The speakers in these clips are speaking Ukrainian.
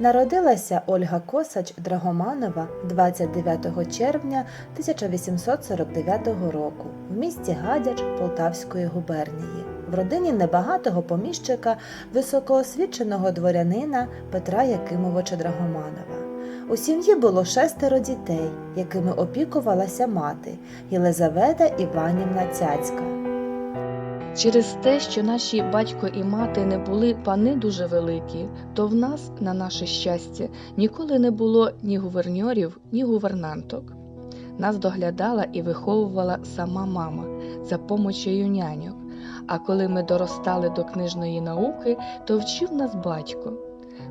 Народилася Ольга Косач Драгоманова 29 червня 1849 року в місті Гадяч Полтавської губернії в родині небагатого поміщика високоосвіченого дворянина Петра Якимовича Драгоманова. У сім'ї було шестеро дітей, якими опікувалася мати Єлизавета Іванівна Цяцька. Через те, що наші батько і мати не були пани дуже великі, то в нас, на наше щастя, ніколи не було ні гуверньорів, ні гувернанток. Нас доглядала і виховувала сама мама за помочею няньок. А коли ми доростали до книжної науки, то вчив нас батько.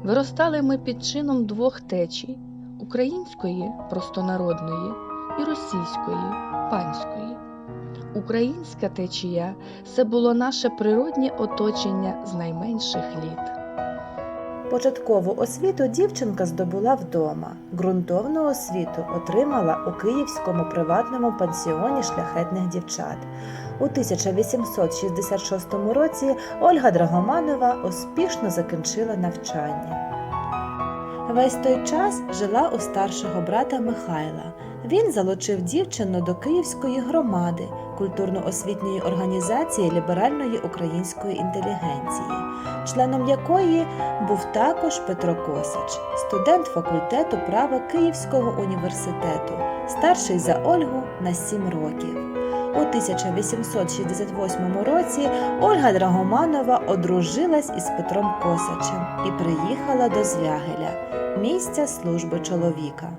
Виростали ми під чином двох течій української простонародної і російської панської. Українська течія це було наше природнє оточення з найменших літ. Початкову освіту дівчинка здобула вдома. Ґрунтовну освіту отримала у Київському приватному пансіоні шляхетних дівчат. У 1866 році Ольга Драгоманова успішно закінчила навчання. Весь той час жила у старшого брата Михайла. Він залучив дівчину до Київської громади, культурно-освітньої організації ліберальної української інтелігенції, членом якої був також Петро Косач, студент факультету права Київського університету, старший за Ольгу на 7 років. У 1868 році Ольга Драгоманова одружилась із Петром Косачем і приїхала до Звягеля, місця служби чоловіка.